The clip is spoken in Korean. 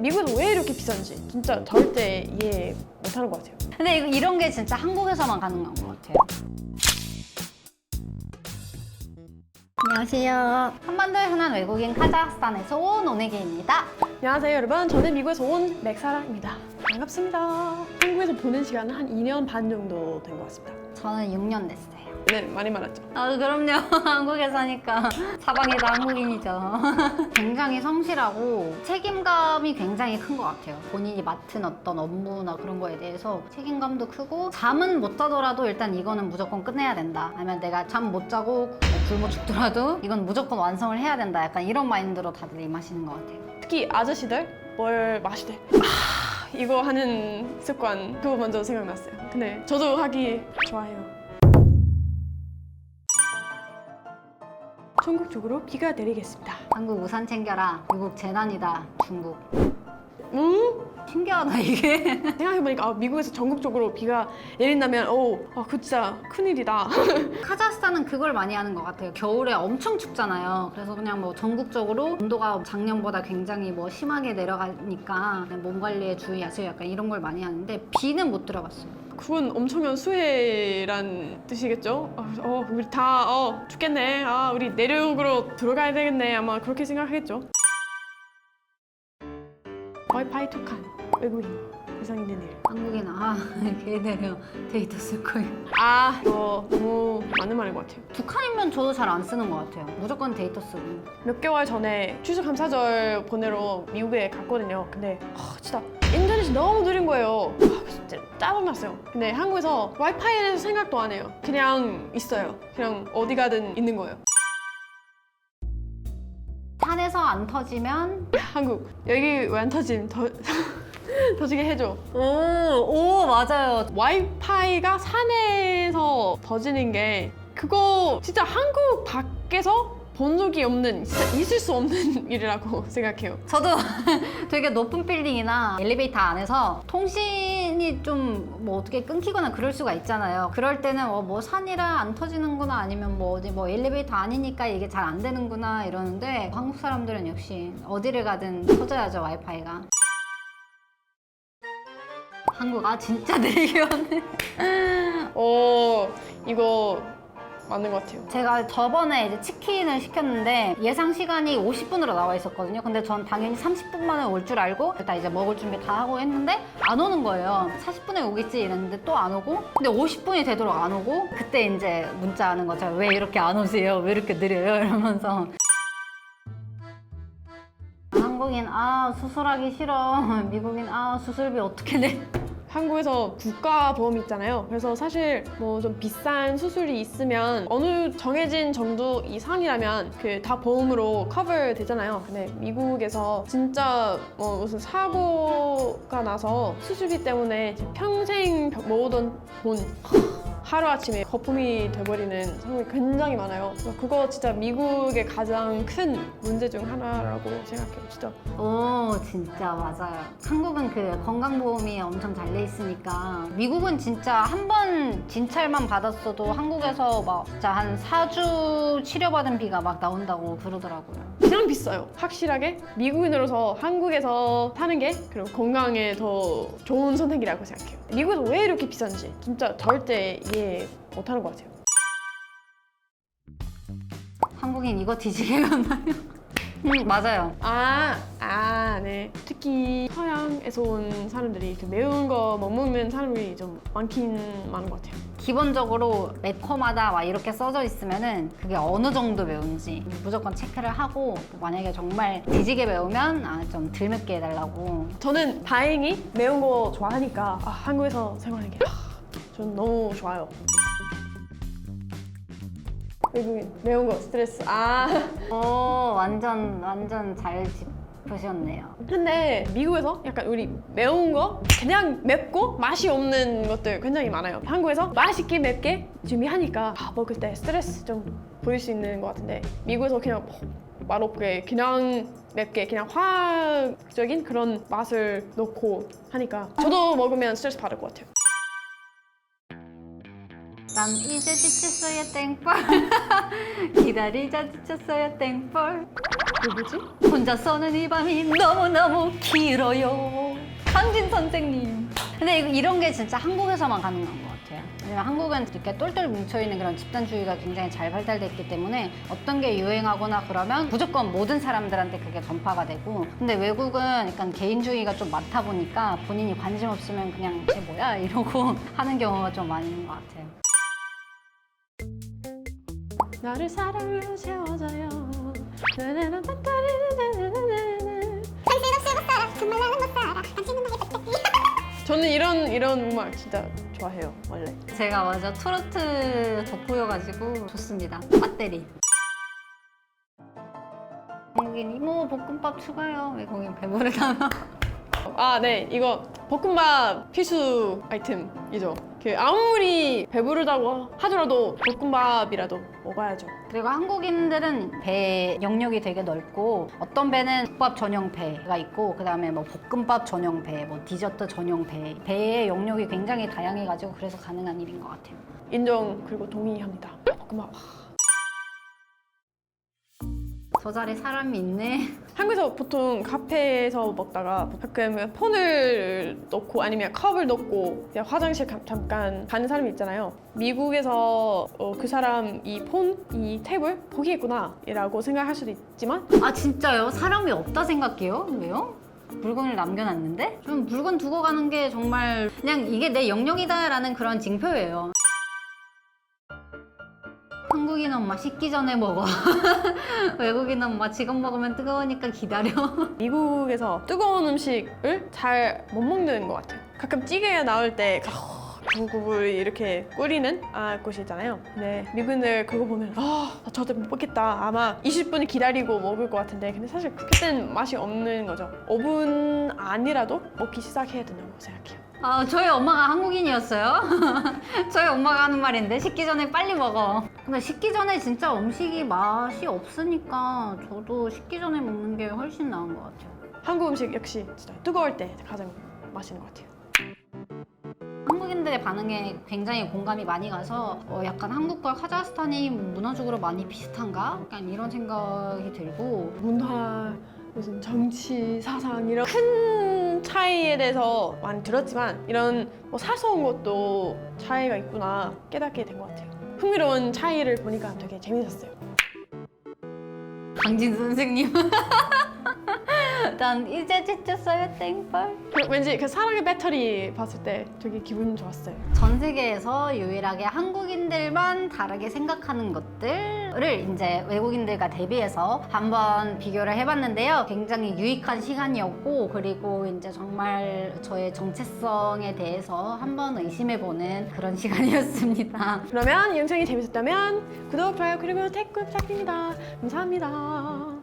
미국은 왜 이렇게 비싼지 진짜 절대 이해 못하는 것 같아요. 근데 이거- 이런 게 진짜 한국에서만 가능한 것 같아요. 안녕하세요. 한반도에 흔한 외국인 카자흐스탄에서 온 오네기입니다. 안녕하세요 여러분 저는 미국에서 온 맥사라입니다. 반갑습니다. 한국에서 보는 시간은 한 2년 반 정도 된 것 같습니다. 저는 6년 됐어요. 네 많이 말았죠. 아 그럼요. 한국에 사니까 사방이 다 한국인이죠. 굉장히 성실하고 책임감이 굉장히 큰 것 같아요. 본인이 맡은 어떤 업무나 그런 거에 대해서 책임감도 크고 잠은 못 자더라도 일단 이거는 무조건 끝내야 된다. 아니면 내가 잠 못 자고 뭐 굶어 죽더라도 이건 무조건 완성을 해야 된다. 약간 이런 마인드로 다들 임하시는 것 같아요. 특히 아저씨들 뭘 마시대. 아 이거 하는 습관 그거 먼저 생각났어요. 근데 저도 하기 좋아해요. 전국적으로 비가 내리겠습니다. 한국 우산 챙겨라. 미국 재난이다. 중국. 음? 신기하다 이게. 생각해보니까 아, 미국에서 전국적으로 비가 내린다면 오, 아, 그 진짜 큰일이다. 카자흐스탄은 그걸 많이 하는 것 같아요. 겨울에 엄청 춥잖아요. 그래서 그냥 뭐 전국적으로 온도가 작년보다 굉장히 뭐 심하게 내려가니까 몸 관리에 주의하세요. 약간 이런 걸 많이 하는데 비는 못 들어봤어요. 그건 엄청난 수해란 뜻이겠죠? 어, 어, 우리 다 어, 죽겠네. 아, 우리 내륙으로 들어가야 되겠네. 아마 그렇게 생각하겠죠. 와이파이 툭한 외국인 이상 있는 일. 한국인 아 걔네요 데이터 쓸 거예요. 아, 이거 너무 맞는 말인 것 같아요. 북한이면 저도 잘 안 쓰는 것 같아요. 무조건 데이터 쓰고. 몇 개월 전에 추수감사절 보내러 미국에 갔거든요. 근데 아, 진짜 인터넷이 너무 느린 거예요. 아, 진짜 짜증났어요. 근데 한국에서 와이파이에 대해서 생각도 안 해요. 그냥 있어요. 그냥 어디 가든 있는 거예요. 산에서 안 터지면 한국 여기 왜 안 터짐? 더 터지게 해줘. 오, 오 맞아요. 와이파이가 산에서 터지는 게 그거 진짜 한국 밖에서 본 적이 없는 진짜 있을 수 없는 일이라고 생각해요. 저도 되게 높은 빌딩이나 엘리베이터 안에서 통신이 좀 뭐 어떻게 끊기거나 그럴 수가 있잖아요. 그럴 때는 어, 뭐 산이라 안 터지는구나 아니면 뭐 어디 뭐 엘리베이터 아니니까 이게 잘 안 되는구나 이러는데 한국 사람들은 역시 어디를 가든 터져야죠 와이파이가. 한국 아 진짜 내기였네. 어 이거 맞는 것 같아요. 제가 저번에 이제 치킨을 시켰는데 예상 시간이 50분으로 나와 있었거든요. 근데 전 당연히 30분 만에 올 줄 알고 일단 이제 먹을 준비 다 하고 했는데 안 오는 거예요. 40분에 오겠지 이랬는데 또 안 오고 근데 50분이 되도록 안 오고 그때 이제 문자 하는 거죠. 왜 이렇게 안 오세요? 왜 이렇게 느려요? 이러면서 한국인 아 수술하기 싫어. 미국인 아 수술비 어떻게 내? 한국에서 국가 보험 있잖아요. 그래서 사실 뭐 좀 비싼 수술이 있으면 어느 정해진 정도 이상이라면 그 다 보험으로 커버 되잖아요. 근데 미국에서 진짜 뭐 무슨 사고가 나서 수술비 때문에 평생 모으던 돈 하루아침에 거품이 돼버리는 상황이 굉장히 많아요. 그거 진짜 미국의 가장 큰 문제 중 하나라고 생각해요. 진짜. 오 진짜 맞아요 한국은 그 건강보험이 엄청 잘 돼 있으니까 미국은 진짜 한 번 진찰만 받았어도 한국에서 막 진짜 한 4주 치료받은 비가 막 나온다고 그러더라고요 그냥 비싸요. 확실하게 미국인으로서 한국에서 사는 게 그리고 건강에 더 좋은 선택이라고 생각해요. 미국에서 왜 이렇게 비싼지 진짜 절대 이해 못하는 것 같아요. 한국인 이거 뒤지게 갔나요? 음 맞아요 아, 아, 네. 특히 서양에서 온 사람들이 그 매운 거 못 먹는 사람이 좀 많긴 많은 것 같아요. 기본적으로 매콤하다 막 이렇게 써져 있으면은 그게 어느 정도 매운지 무조건 체크를 하고 만약에 정말 뒤지게 매우면 아, 좀 덜 맵게 해달라고 저는 다행히 매운 거 좋아하니까 아, 한국에서 생활하는 게 아, 전 너무 좋아요. 외국인 매운 거 스트레스. 아. 오 완전 완전 잘 짚 으셨네요 근데 미국에서 약간 우리 매운 거 그냥 맵고 맛이 없는 것들 굉장히 많아요. 한국에서 맛있게 맵게 준비하니까 아, 먹을 때 스트레스 좀 보일 수 있는 것 같은데 미국에서 그냥 맛없게 그냥 맵게 그냥 화학적인 그런 맛을 넣고 하니까 저도 먹으면 스트레스 받을 것 같아요. 난 이제 지쳤어요 땡벌 기다리자 지쳤어요 땡벌 그 뭐지? 혼자서는 이 밤이 너무너무 길어요. 강진 선생님. 근데 이런 게 진짜 한국에서만 가능한 것 같아요. 왜냐면 한국은 이렇게 똘똘 뭉쳐있는 그런 집단주의가 굉장히 잘 발달돼 있기 때문에 어떤 게 유행하거나 그러면 무조건 모든 사람들한테 그게 전파가 되고 근데 외국은 약간 개인주의가 좀 많다 보니까 본인이 관심 없으면 그냥 쟤 뭐야? 이러고 하는 경우가 좀 있는 것 같아요 너를 사랑으로 채워줘요. 나나나 저는 이런 이런 음악 진짜 좋아해요 원래. 제가 맞아 트로트 덕후여가지고 좋습니다. 배터리. 여긴 이모 볶음밥 추가요. 왜 거긴 배부르다아네. 이거 볶음밥 필수 아이템이죠. 그 아무리 배부르다고 하더라도 볶음밥이라도 먹어야죠. 그리고 한국인들은 배 영역이 되게 넓고 어떤 배는 국밥 전용 배가 있고 그 다음에 뭐 볶음밥 전용 배, 뭐 디저트 전용 배 배의 영역이 굉장히 다양해가지고 그래서 가능한 일인 것 같아요. 인정 그리고 동의합니다. 볶음밥. 저 자리에 사람이 있네. 한국에서 보통 카페에서 먹다가 가끔 폰을 넣고 아니면 컵을 넣고 그냥 화장실 가- 잠깐 가는 사람이 있잖아요. 미국에서 어, 그 사람 이 폰, 이 탭을 포기했구나라고 생각할 수도 있지만 아 진짜요? 사람이 없다 생각해요? 왜요? 물건을 남겨놨는데? 좀 물건 두고 가는 게 정말 그냥 이게 내 영역이다라는 그런 징표예요. 한국인 엄마 식기 전에 먹어. 외국인 엄마 지금 먹으면 뜨거우니까 기다려. 미국에서 뜨거운 음식을 잘 못 먹는 것 같아요. 가끔 찌개가 나올 때 구구구 이렇게 끓이는 아, 곳이 있잖아요. 근데 미국인들 그거 보면 아, 나 저때 못 먹겠다. 아마 20분 기다리고 먹을 것 같은데 근데 사실 그때는 맛이 없는 거죠. 5분 안이라도 먹기 시작해야 된다고 생각해요. 아, 저희 엄마가 한국인이었어요. 저희 엄마가 하는 말인데 식기 전에 빨리 먹어. 근데 식기 전에 진짜 음식이 맛이 없으니까 저도 식기 전에 먹는 게 훨씬 나은 것 같아요. 한국 음식 역시 진짜 뜨거울 때 가장 맛있는 것 같아요. 한국인들의 반응에 굉장히 공감이 많이 가서 어, 약간 한국과 카자흐스탄이 문화적으로 많이 비슷한가? 약간 이런 생각이 들고 문화, 무슨 정치, 사상 이런 큰 차이에 대해서 많이 들었지만 이런 뭐 사소한 것도 차이가 있구나 깨닫게 된 것 같아요. 흥미로운 차이를 보니까 되게 재밌었어요. 강진 선생님. 난 이제 지쳤어요 땡벌. 그 왠지 그 사랑의 배터리 봤을 때 되게 기분 좋았어요. 전 세계에서 유일하게 한국인들만 다르게 생각하는 것들을 이제 외국인들과 대비해서 한번 비교를 해봤는데요. 굉장히 유익한 시간이었고 그리고 이제 정말 저의 정체성에 대해서 한번 의심해보는 그런 시간이었습니다. 그러면 이 영상이 재밌었다면 구독, 좋아요 그리고 댓글 부탁드립니다. 감사합니다.